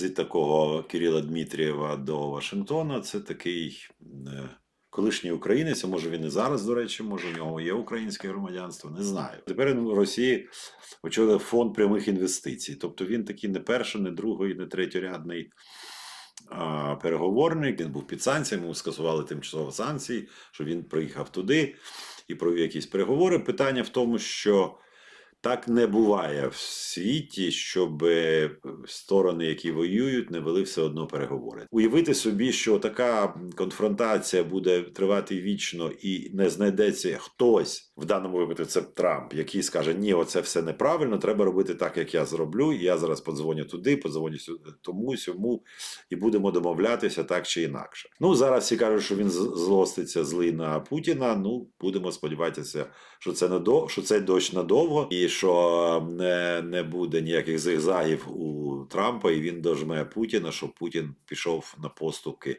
візит такого Кирила Дмитрієва до Вашингтона це такий е, колишній українець, а може він і зараз, до речі, може у нього є українське громадянство, не знаю. Тепер в Росії очолив фонд прямих інвестицій. Тобто він такий не перший, не другий, не третьорядний а, переговорник. Він був під санкціями, йому скасували тимчасово санкції, що він приїхав туди і провів якісь переговори. Питання в тому, що так не буває в світі, щоб е, сторони, які воюють, не вели все одно переговори. Уявити собі, що така конфронтація буде тривати вічно і не знайдеться хтось в даному випадку, це Трамп, який скаже: Ні, оце все неправильно, треба робити так, як я зроблю. Я зараз подзвоню туди, подзвоню сюди, тому сьому, і будемо домовлятися так чи інакше. Ну зараз всі кажуть, що він злоститься злий на Путіна. Ну будемо сподіватися, що це надо, що цей дощ надовго, і що не, не буде ніяких зигзагів у Трампа, і він дожме Путіна, щоб Путін пішов на поступки